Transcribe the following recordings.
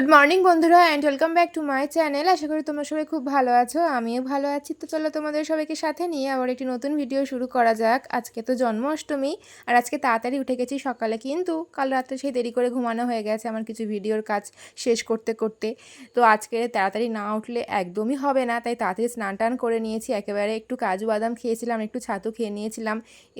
Good morning বন্ধুরা and welcome back to my channel আশা করি তোমরা সবাই খুব ভালো আছো, আমিও ভালো আছি। তো চলো তোমাদের সবাইকে সাথে নিয়ে আবার একটি নতুন ভিডিও শুরু করা যাক। আজকে তো জন্মাষ্টমী, আর আজকে তাড়াতাড়ি উঠে গেছি সকালে, কিন্তু কাল রাত্রে সেই দেরি করে ঘুমানো হয়ে গেছে আমার কিছু ভিডিওর কাজ শেষ করতে করতে। তো আজকে তাড়াতাড়ি না উঠলে একদমই হবে না, তাই তাড়াতাড়ি স্নান টান করে নিয়েছি। একেবারে একটু কাজু বাদাম খেয়েছিলাম, একটু ছাতু খেয়ে নিয়েছিলাম।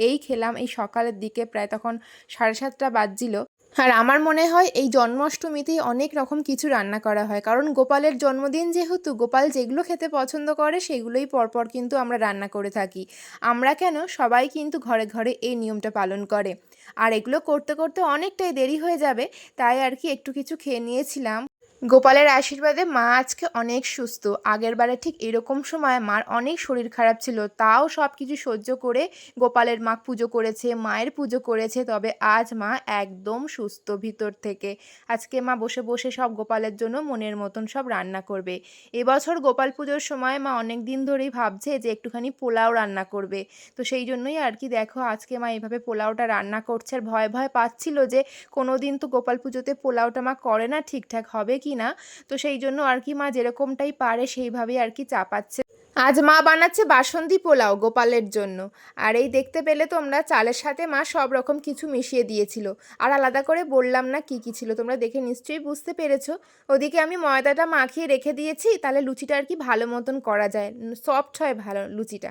এই খেলাম, এই সকালের দিকে প্রায় তখন সাড়ে সাতটা বাজছিল। আর আমার মনে হয় এই জন্মাষ্টমীতেই অনেক রকম কিছু রান্না করা হয়। কারণ গোপালের জন্মদিন যেহেতু, গোপাল যেগুলো খেতে পছন্দ করে সেগুলোই পরপর কিন্তু আমরা রান্না করে থাকি। আমরা কেন? সবাই কিন্তু ঘরে ঘরে এই নিয়মটা পালন করে। আর এগুলো করতে করতে অনেকটাই দেরি হয়ে যাবে, তাই আর কি একটু কিছু খেয়ে নিয়েছিলাম। গোপালের আশীর্বাদে মা আজকে অনেক সুস্থ। আগের বারে ঠিক এরকম সময় মার অনেক শরীর খারাপ ছিল। তাও সব কিছু সহ্য করে গোপালের মা পুজো করেছে, মায়ের পুজো করেছে, তবে আজ মা একদম সুস্থ ভিতর থেকে। আজকে মা বসে বসে সব গোপালের জন্য মনের মতন সব রান্না করবে। এবছর গোপাল পুজোর সময় মা অনেক দিন ধরেই ভাবছে যে একটুখানি পোলাও রান্না করবে। তো সেই জন্যই আর কি দেখো, আজকে মা এভাবে পোলাওটা রান্না করছে। আর ভয় ভয় পাচ্ছিল যে কোনো দিন তো গোপাল পুজোতে পোলাওটা মা করে না ঠিকঠাক। হবে কি না তো সেই জন্য আর কি মা যেরকমটাই পারে সেইভাবেই আর কি চাপাচ্ছে। আজ মা বানাচ্ছে বাসন্তী পোলাও গোপালের জন্য। আর এই দেখতে পেলে তোমরা চালের সাথে মা সব রকম কিছু মিশিয়ে দিয়েছিল। আর আলাদা করে বললাম না কি কি ছিল, তোমরা দেখে নিশ্চয়ই বুঝতে পেরেছ। ওদিকে আমি ময়দাটা মাখিয়ে রেখে দিয়েছি, তাহলে লুচিটা আর কি ভালো মতন করা যায়। সফট হয় ভালো লুচিটা।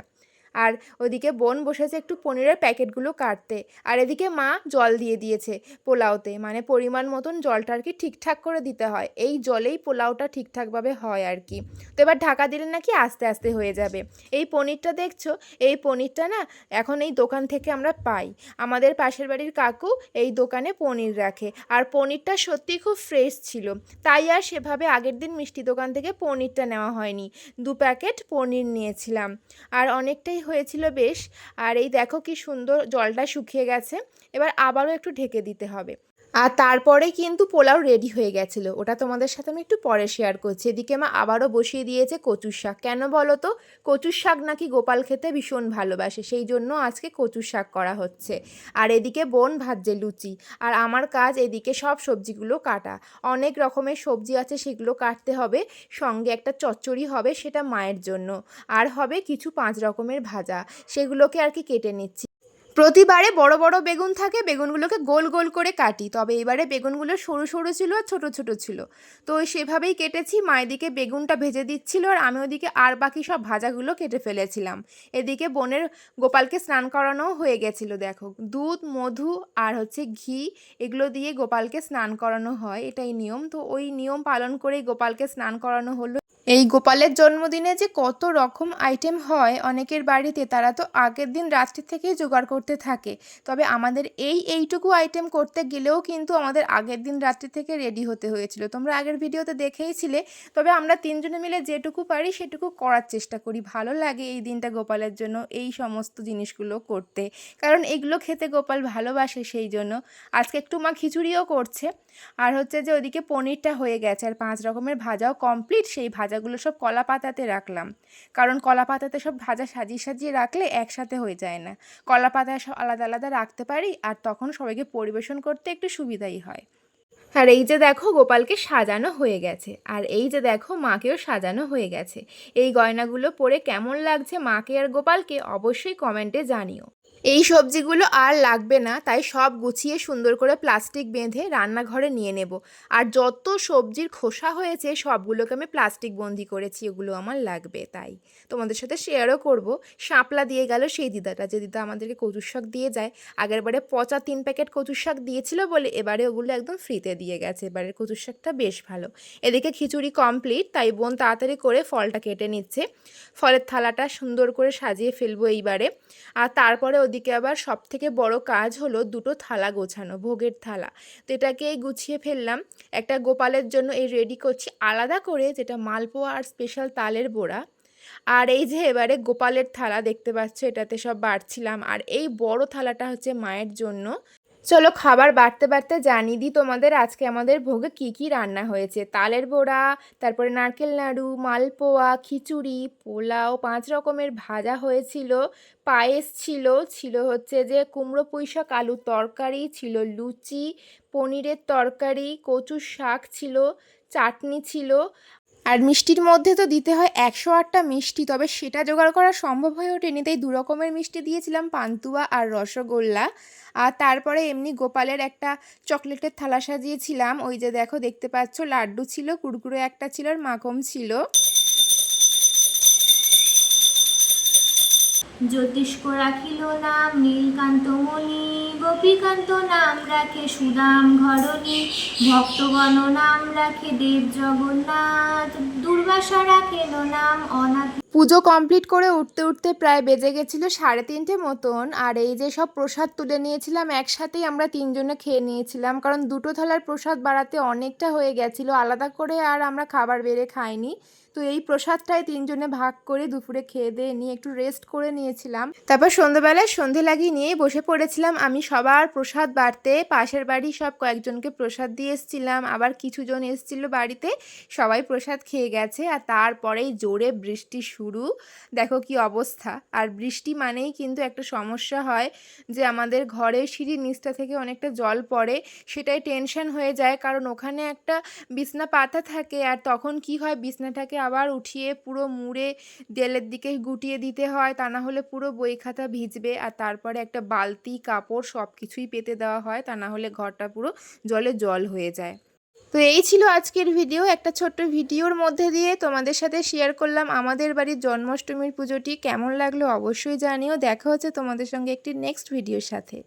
আর ওদিকে বোন বসেছে একটু পনিরের প্যাকেটগুলো কাটতে। আর এদিকে মা জল দিয়ে দিয়েছে পোলাওতে। মানে পরিমাণ মতন জলটা আর কি ঠিকঠাক করে দিতে হয়। এই জলেই পোলাওটা ঠিকঠাকভাবে হয় আর কি। তো এবার ঢাকা দিলে নাকি আস্তে আস্তে হয়ে যাবে। এই পনিরটা দেখছ? এই পনিরটা না এখন এই দোকান থেকে আমরা পাই। আমাদের পাশের বাড়ির কাকু এই দোকানে পনির রাখে। আর পনিরটা সত্যি খুব ফ্রেশ ছিল। তাই আর সেভাবে আগের দিন মিষ্টি দোকান থেকে পনিরটা নেওয়া হয়নি। দু প্যাকেট পনির নিয়েছিলাম। আর অনেকটাই হয়েছিল বেশ। আর এই দেখো কি সুন্দর জলটা শুকিয়ে গেছে। এবার আবারও একটু ঢেকে দিতে হবে। আর তারপরে কিন্তু পোলাও রেডি হয়ে গেছিল। ওটা তোমাদের সাথে আমি একটু পরে শেয়ার করছি। এদিকে মা আবারও বসিয়ে দিয়েছে কচুর শাক। কেন বলো তো? কচুর শাক নাকি গোপাল খেতে ভীষণ ভালোবাসে, সেই জন্য আজকে কচুর শাক করা হচ্ছে। আর এদিকে বোন ভাজছে লুচি। আর আমার কাজ এদিকে সব সবজিগুলো কাটা। অনেক রকমের সবজি আছে, সেগুলো কাটতে হবে। সঙ্গে একটা চচ্চড়ি হবে, সেটা মায়ের জন্য। আর হবে কিছু পাঁচ রকমের ভাজা। সেগুলোকে আর কি কেটে নিচ্ছি। প্রতিবারে বড় বড় বেগুন থাকে, বেগুনগুলোকে গোল গোল করে কাটি। তবে এবারে বেগুনগুলো সরু সরু ছিল আর ছোটো ছোটো ছিল। তো সেভাবেই কেটেছি মা এদিকে বেগুনটা ভেজে দিচ্ছিল আর আমি ওদিকে আর বাকি সব ভাজাগুলো কেটে ফেলেছিলাম। এদিকে বোনের গোপালকে স্নান করানোও হয়ে গেছিল, দেখো। দুধ, মধু আর হচ্ছে ঘি, এগুলো দিয়ে গোপালকে স্নান করানো হয়, এটাই নিয়ম। তো ওই নিয়ম পালন করেই গোপালকে স্নান করানো হলো। এই গোপালের জন্মদিনে যে কত রকম আইটেম হয় অনেকের বাড়িতে, তারা তো আগের দিন রাত্রি থেকেই জোগাড় করতে থাকে। তবে আমাদের এই এইটুকু আইটেম করতে গেলেও কিন্তু আমাদের আগের দিন রাত্রি থেকে রেডি হতে হয়েছিল। তোমরা আগের ভিডিওতে দেখেইছিলে, তবে আমরা তিনজনে মিলে যেটুকু পারি সেটুকু করার চেষ্টা করি। ভালো লাগে এই দিনটা গোপালের জন্য এই সমস্ত জিনিসগুলো করতে। কারণ এগুলো খেতে গোপাল ভালোবাসে সেই জন্য। আজকে একটু মা খিচুড়িও করছে। আর হচ্ছে যে ওদিকে পনিরটা হয়ে গেছে, আর পাঁচ রকমের ভাজাও কমপ্লিট। সেই ভাজাগুলো সব কলা পাতাতে রাখলাম। কারণ কলা পাতাতে সব ভাজা সাজিয়ে সাজিয়ে রাখলে একসাথে হয়ে যায় না। কলা পাতায় সব আলাদা আলাদা রাখতে পারি আর তখন সবাইকে পরিবেশন করতে একটু সুবিধাই হয়। আর এই যে দেখো গোপালকে সাজানো হয়ে গেছে। আর এই যে দেখো মাকেও সাজানো হয়ে গেছে। এই গয়নাগুলো পরে কেমন লাগছে মাকে আর গোপালকে অবশ্যই কমেন্টে জানিও। এই সবজিগুলো আর লাগবে না, তাই সব গুছিয়ে সুন্দর করে প্লাস্টিক বেঁধে রান্নাঘরে নিয়ে নেব। আর যত সবজির খোসা হয়েছে, সবগুলোকে আমি প্লাস্টিক বন্দি করেছি, ওগুলো আমার লাগবে তাই। তোমাদের সাথে শেয়ারও করব। শাপলা দিয়ে গেল সেই দিদাটা। যে দিদা আমাদেরকে কচুর শাক দিয়ে যায়, আগের বারে পচা তিন প্যাকেট কচুর শাক দিয়েছিল বলে, এবারে ওগুলো একদম ফ্রিতে দিয়ে গেছে। এবারের কচুর শাকটা বেশ ভালো। এদিকে খিচুড়ি কমপ্লিট তাই বোন তাড়াতাড়ি করে ফলটা কেটে নিচ্ছে। ফলের থালাটা সুন্দর করে সাজিয়ে ফেলব এইবারে। আর তারপরে ওদিকে আবার সব থেকে বড় কাজ হলো দুটো থালা গোছানো, ভোগের থালা। তো এটাকেই গুছিয়ে ফেললাম। একটা গোপালের জন্য এই রেডি করছি। আলাদা করে যেটা মালপোয়া আর স্পেশাল তালের বোড়া। আর এই যে এবারে গোপালের থালা দেখতে পাচ্ছ, এটাতে সব বাড়ছিলাম। আর এই বড় থালাটা হচ্ছে মায়ের জন্য। চলো খাবার বাড়তে বাড়তে জানিয়ে দিই তোমাদের আজকে আমাদের ভোগে কি কি রান্না হয়েছে। তালের বড়া, তারপরে নারকেল নাড়ু, মালপোয়া, খিচুড়ি, পোলাও, পাঁচ রকমের ভাজা হয়েছিল, পায়েস ছিল ছিল হচ্ছে যে কুমড়ো পুঁইশাক আলুর তরকারি, ছিল লুচি, পনিরের তরকারি, কচুর শাক ছিল, চাটনি ছিল। আর মিষ্টির মধ্যে তো দিতে হয় একশো আটটা মিষ্টি, তবে সেটা জোগাড় করা সম্ভব হয়ে ওঠেনি। তাই দু রকমের মিষ্টি দিয়েছিলাম, পান্তুয়া আর রসগোল্লা। আর তারপরে এমনি গোপালের একটা চকলেটের থালা সাজিয়েছিলাম। ওই যে দেখো, দেখতে পাচ্ছ, লাড্ডু ছিল কুড়কুড়ে একটা ছিল আর মাখম ছিল। জ্যোতিষ্ক রাখিল নাম, নীলকান্ত মণি, গোপীকান্ত নাম রাখে সুদাম ঘরণী, ভক্তগণ নাম রাখে দেব জগন্নাথ, দুর্বাসা রাখেন নাম অনাথ। পুজো কমপ্লিট করে উঠতে উঠতে প্রায় বেজে গেছিল সাড়ে তিনটে মতন, আর এই যে সব প্রসাদ তুলে নিয়েছিলাম, একসাথেই আমরা তিনজনে খেয়ে নিয়েছিলাম, কারণ দুটো থালার প্রসাদ বাড়াতে অনেকটা হয়ে গেছিল, আলাদা করে আর আমরা খাবার বেড়ে খাইনি। তো এই প্রসাদটাই তিনজনে ভাগ করে দুপুরে খেয়ে দিয়ে নিয়ে একটু রেস্ট করে নিয়েছিলাম। তারপর সন্ধ্যেবেলায় সন্ধে লাগিয়ে নিয়ে বসে পড়েছিলাম। আমি সবার প্রসাদ বাড়তে, পাশের বাড়ি সব কয়েকজনকে প্রসাদ দিয়ে এসেছিলাম। আবার কিছুজন এসেছিল বাড়িতে, সবাই প্রসাদ খেয়ে গেছে। আর তারপরেই জোরে বৃষ্টি শুরু। দেখো কি অবস্থা। আর বৃষ্টি মানেই কিন্তু একটা সমস্যা হয় যে আমাদের ঘরের সিঁড়ির নিচটা থেকে অনেকটা জল পড়ে, সেটাই টেনশন হয়ে যায়। কারণ ওখানে একটা বিছনা পাতা থাকে। আর তখন কি হয়, বিছনাটাকে আবার উঠিয়ে পুরো মুড়ে দেলের দিকে গুটিয়ে দিতে হয়। তা না হলে পুরো বই খাতা ভিজবে। আর তারপরে একটা বালতি, কাপড় সব কিছুই পেতে দেওয়া হয়। তা না হলে ঘরটা পুরো জলে জল হয়ে যায়। তো এই ছিল আজকের ভিডিও। একটা ছোট্ট ভিডিওর মধ্যে দিয়ে তোমাদের সাথে শেয়ার করলাম আমাদের বাড়ির জন্মাষ্টমীর পুজোটি কেমন লাগল অবশ্যই জানিও। দেখা হচ্ছে তোমাদের সঙ্গে একটি নেক্সট ভিডিওর সাথে।